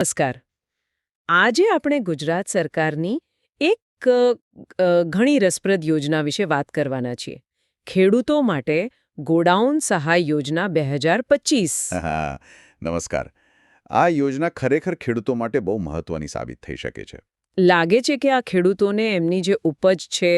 નમસ્કાર. આજે આપણે ગુજરાત સરકારની એક ઘણી રસપ્રદ યોજના વિશે વાત કરવાના છીએ. ખેડૂતો માટે ગોડાઉન સહાય યોજના બે હજાર પચીસ. નમસ્કાર. આ યોજના ખરેખર ખેડૂતો માટે બહુ મહત્વની સાબિત થઈ શકે છે. લાગે છે કે આ ખેડૂતોને એમની જે ઉપજ છે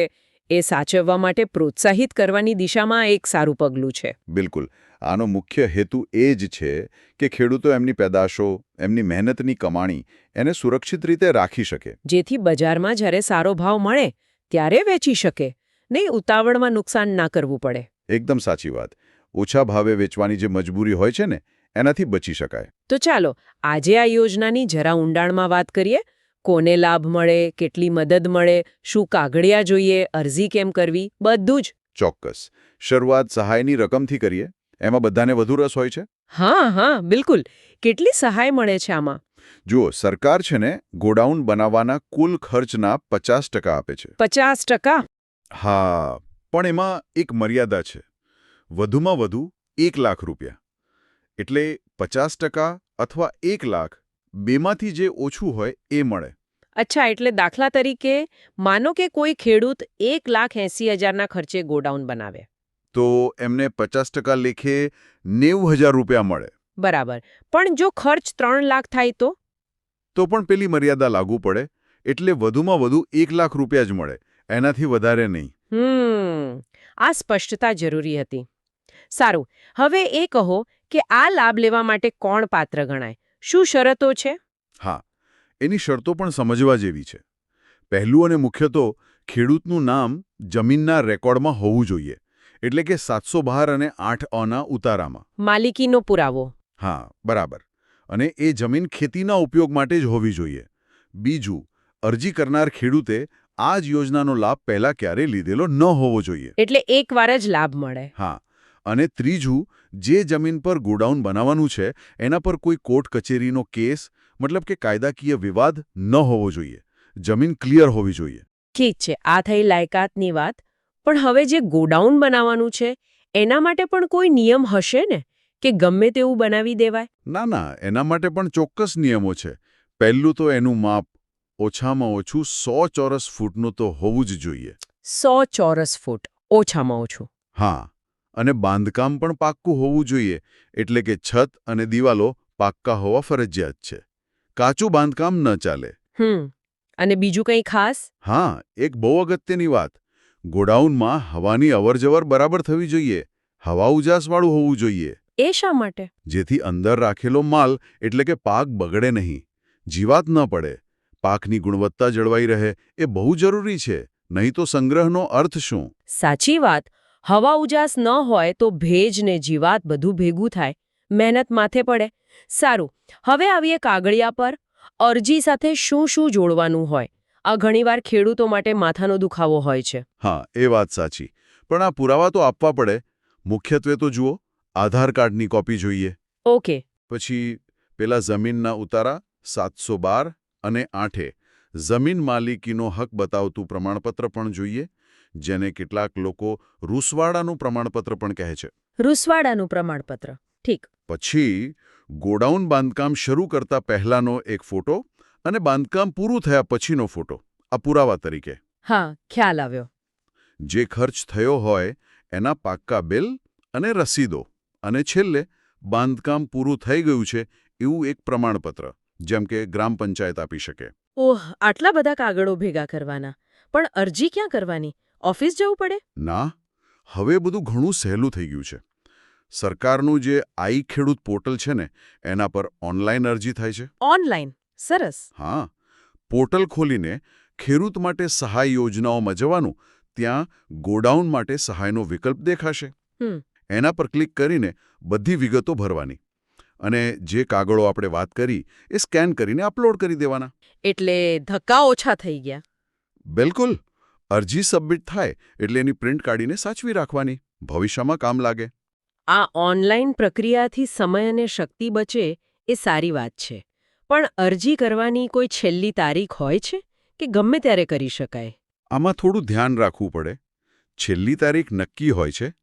એ સાચવવા માટે પ્રોત્સાહિત કરવાની દિશામાં એક સારું પગલું છે. બિલકુલ. આનો મુખ્ય હેતુ એ જ છે કે ખેડૂતો એમની પેદાશો એમની મહેનતની કમાણી એને સુરક્ષિત રીતે રાખી શકે. જેથી બજારમાં જ્યારે સારો ભાવ મળે ત્યારે વેચી શકે. નહીં ઉતાવળમાં નુકસાન ના કરવું પડે. એકદમ સાચી વાત. ઓછા ભાવે વેચવાની જે મજબૂરી હોય છે ને એનાથી બચી શકાય. તો ચાલો આજે આ યોજનાની જરા ઊંડાણમાં વાત કરીએ. કોને લાભ મળે કેટલી મદદ મળે શું કાગળિયા જોઈએ અરજી કેમ કરવી બધું જ. ચોક્કસ. શરૂઆત સહાયની રકમથી કરીએ. એમાં બધાને વધુ રસ હોય છે? હા હા બિલકુલ. કેટલી સહાય મળે છે આમાં? જુઓ સરકાર છે ને ગોડાઉન બનાવવાના કુલ ખર્ચના પચાસ ટકા આપે છે. પચાસ ટકા? હા પણ એમાં એક મર્યાદા છે. વધુમાં વધુ એક લાખ રૂપિયા. એટલે પચાસ ટકા અથવા એક લાખ બેમાંથી જે ઓછું હોય એ મળે. અચ્છા એટલે દાખલા તરીકે માનો કે કોઈ ખેડૂત એક લાખ એંસી હજારના ખર્ચે ગોડાઉન બનાવે. તો એમને પચાસ ટકા લેખે નેવું હજાર રૂપિયા મળે. બરાબર. પણ જો ખર્ચ ત્રણ લાખ થાય તો? તો પણ પેલી મર્યાદા લાગુ પડે. એટલે વધુમાં વધુ એક લાખ રૂપિયા જ મળે. એનાથી વધારે નહીં. હમ. આ સ્પષ્ટતા જરૂરી હતી. સારું. હવે એ કહો કે આ લાભ લેવા માટે કોણ પાત્ર ગણાય? શું શરતો છે? હા. એની શરતો પણ સમજવા જેવી છે. પહેલું અને મુખ્ય તો ખેડૂતનું નામ જમીનના રેકોર્ડમાં હોવું જોઈએ. એટલે કે સાતસો બાર અને આઠ ઓના ઉતારામાં. માલિકીનો પુરાવો. હા બરાબર. અને એ જમીન ખેતીના ઉપયોગ માટે જ હોવી જોઈએ. બીજું અરજી કરનાર ખેડૂતે આ જ યોજનાનો લાભ પહેલા ક્યારેય લીધેલો ન હોવો જોઈએ. એટલે એકવાર જ લાભ મળે. હા અને ત્રીજું જે જમીન પર ગોડાઉન બનાવવાનું છે એના પર કોઈ કોર્ટ કચેરીનો કેસ મતલબ કે કાયદાકીય વિવાદ ન હોવો જોઈએ. જમીન ક્લિયર હોવી જોઈએ. ઠીક છે આ થઈ લાયકાતની વાત. પણ હવે જે ગોડાઉન બનાવવાનું છે એના માટે પણ કોઈ નિયમ હશે ને? કે ગમે તેવું બનાવી દેવાય? ના ના એના માટે પણ ચોક્કસ નિયમો છે. પહેલું તો એનું માપ ઓછામાં ઓછું સો ચોરસ ફૂટનું તો હોવું જ જોઈએ. સો ચોરસ ફૂટ ઓછામાં ઓછું. હા અને બાંધકામ પણ પાક્કું હોવું જોઈએ એટલે કે છત અને દિવાલો પાક્કા હોવા ફરજિયાત છે. કાચું બાંધકામ ન ચાલે. હમ અને બીજું કંઈ ખાસ? હા એક બહુ અગત્યની વાત. ગોડાઉનમાં હવાની અવરજવર બરાબર થવી જોઈએ હવા ઉજાસવાળું હોવું જોઈએ. એ શા માટે? જેથી અંદર રાખેલો માલ એટલે કે પાક બગડે નહીં જીવાત ન પડે પાકની ગુણવત્તા જળવાઈ રહે એ બહુ જરૂરી છે નહીં તો સંગ્રહનો અર્થ શું? સાચી વાત હવા ઉજાસ ન હોય તો ભેજ ને જીવાત બધું ભેગું થાય મહેનત માથે પડે. સારું હવે આવીએ કાગળિયા પર અરજી સાથે શું શું જોડવાનું હોય. આ ઘણીવાર ખેડૂતો માટે માથાનો દુખાવો હોય છે. હા એ વાત સાચી. પણ આ પુરાવા તો આપવા પડે. મુખ્યત્વે તો જુઓ આધાર કાર્ડની કોપી જોઈએ. ઓકે. પછી પેલા જમીનના ઉતારા સાતસો બાર અને આઠે. જમીન માલિકીનો હક બતાવતું પ્રમાણપત્ર પણ જોઈએ જેને કેટલાક લોકો રૂસવાડાનું પ્રમાણપત્ર પણ કહે છે. રૂસવાડાનું પ્રમાણપત્ર. ઠીક. પછી ગોડાઉન બાંધકામ શરૂ કરતા પહેલાનો એક ફોટો અને બાંધકામ પૂરું થયા પછીનો ફોટો આ પુરાવા તરીકે. હા ખ્યાલ આવ્યો. જે ખર્ચ થયો હોય એના પાક્કા બિલ અને રસીદો. અને છેલ્લે બાંધકામ પૂરું થઈ ગયું છે એવું એક પ્રમાણપત્ર જેમ કે ગ્રામ પંચાયત આપી શકે. ઓહ આટલા બધા કાગળો ભેગા કરવાના. પણ અરજી ક્યાં કરવાની? ઓફિસ જવું પડે? ના હવે બધું ઘણું સહેલું થઈ ગયું છે. સરકારનું જે આઈ ખેડૂત પોર્ટલ છે ને એના પર ઓનલાઈન અરજી થાય છે. ઓનલાઈન? સરસ. હા પોર્ટલ ખોલીને ખેડૂત માટે સહાય યોજનાઓમાં જવાનું ત્યાં ગોડાઉન માટે સહાયનો વિકલ્પ દેખાશે. એના પર ક્લિક કરીને બધી વિગતો ભરવાની અને જે કાગળો આપણે વાત કરી એ સ્કેન કરીને અપલોડ કરી દેવાના. એટલે ધક્કા ઓછા થઈ ગયા. બિલકુલ. અરજી સબમિટ થાય એટલે એની પ્રિન્ટ કાઢીને સાચવી રાખવાની. ભવિષ્યમાં કામ લાગે. આ ઓનલાઈન પ્રક્રિયાથી સમય અને શક્તિ બચે એ સારી વાત છે. પણ અરજી કરવાની કોઈ છેલ્લી તારીખ હોય છે કે ગમે ત્યારે કરી શકાય? આમાં થોડું ધ્યાન રાખવું પડે. છેલ્લી તારીખ નક્કી હોય છે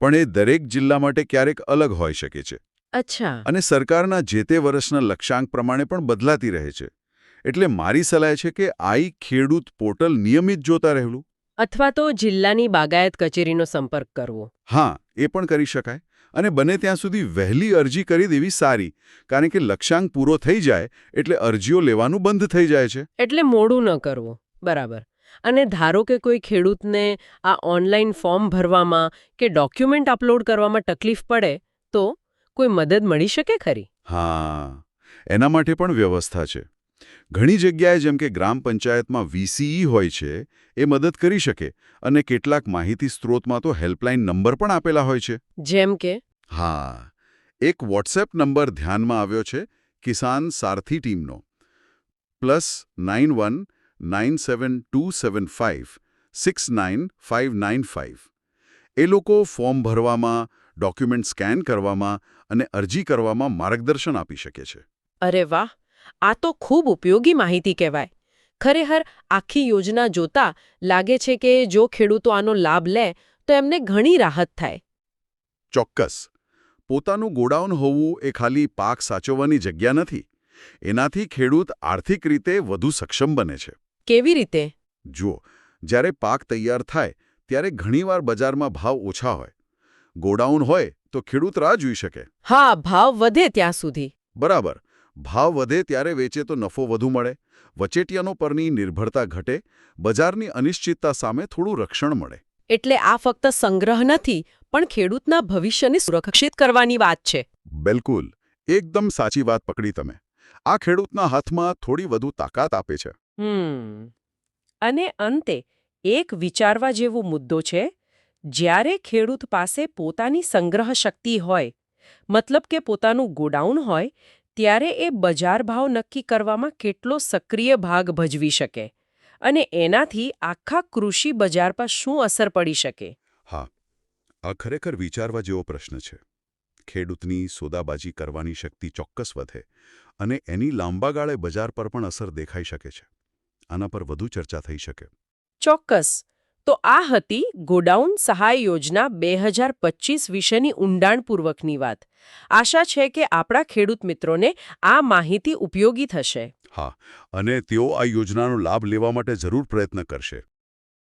પણ એ દરેક જિલ્લા માટે ક્યારેક અલગ હોઈ શકે છે. અચ્છા. અને સરકારના જે તે વર્ષના લક્ષ્યાંક પ્રમાણે પણ બદલાતી રહે છે. એટલે મારી સલાહ છે કે આઈ ખેડૂત પોર્ટલ નિયમિત જોતા રહેવું. અથવા તો જિલ્લાની બાગાયત કચેરીનો સંપર્ક કરવો. હા એ પણ કરી શકાય. અને બને ત્યાં સુધી વહેલી અરજી કરી દેવી સારી. કારણ કે લક્ષ્યાંક પૂરો થઈ જાય એટલે અરજીઓ લેવાનું બંધ થઈ જાય છે. એટલે મોડું ન કરવું. બરાબર. અને ધારો કે કોઈ ખેડૂતને આ ઓનલાઈન ફોર્મ ભરવામાં કે ડોક્યુમેન્ટ અપલોડ કરવામાં તકલીફ પડે તો કોઈ મદદ મળી શકે ખરી? હા. એના માટે પણ વ્યવસ્થા છે. ઘણી જગ્યાએ જેમ કે ગ્રામ પંચાયતમાં વીસીઈ હોય છે એ મદદ કરી શકે અને કેટલાક માહિતી સ્ત્રોતમાં તો હેલ્પલાઇન નંબર પણ આપેલા હોય છે. જેમ કે? હા એક વોટ્સએપ નંબર ધ્યાનમાં આવ્યો છે કિસાન સારથી ટીમનો. Plus nine one nine seven two seven five six nine five nine five. એ લોકો ફોર્મ ભરવામાં ડોક્યુમેન્ટ સ્કેન કરવામાં અને અરજી કરવામાં માર્ગદર્શન આપી શકે છે. અરે વાહ! આ તો ખૂબ ઉપયોગી માહિતી કહેવાય. ખરેખર આખી યોજના જોતા લાગે છે કે જો ખેડૂતો આનો લાભ લે તો એમને ઘણી રાહત થાય. ચોક્કસ. પોતાનું ગોડાઉન હોવું એ ખાલી પાક સાચવવાની જગ્યા નથી. એનાથી ખેડૂત આર્થિક રીતે વધુ સક્ષમ બને છે. કેવી રીતે? જુઓ જ્યારે પાક તૈયાર થાય ત્યારે ઘણીવાર બજારમાં ભાવ ઓછા હોય. ગોડાઉન હોય તો ખેડૂત રાહ જોઈ શકે. હા ભાવ વધે ત્યાં સુધી. બરાબર. ભાવ વધે ત્યારે વેચે તો નફો વધુ મળે વચેટિયાનો પરની નિર્ભરતા ઘટે બજારની અનિશ્ચિતતા સામે થોડું રક્ષણ મળે. એટલે આ ફક્ત સંગ્રહ નથી પણ ખેડૂતના ભવિષ્યને સુરક્ષિત કરવાની વાત છે. બિલકુલ એકદમ સાચી વાત પકડી તમે. આ ખેડૂતના હાથમાં થોડી વધુ તાકાત આપે છે. અને અંતે એક વિચારવા જેવો મુદ્દો છે જ્યારે ખેડૂત પાસે પોતાની સંગ્રહ શક્તિ હોય મતલબ કે પોતાનું ગોડાઉન હોય ત્યારે એ બજાર ભાવ નક્કી કરવામાં કેટલો સક્રિય ભાગ ભજવી શકે અને એનાથી આખા કૃષિ બજાર પર શું અસર પડી શકે? હા આ ખરેખર વિચારવા જેવો પ્રશ્ન છે. ખેડૂતની સોદાબાજી કરવાની શક્તિ ચોક્કસ વધે અને એની લાંબા ગાળે બજાર પર પણ અસર દેખાઈ શકે છે. આના પર વધુ ચર્ચા થઈ શકે. ચોક્કસ. તો આ હતી ગોડાઉન સહાય યોજના બે હજાર પચીસ વિશેની ઊંડાણપૂર્વકની વાત. આશા છે કે આપણા ખેડૂત મિત્રોને આ માહિતી ઉપયોગી થશે. હા, અને તેઓ આ યોજનાનો લાભ લેવા માટે જરૂર પ્રયત્ન કરશે.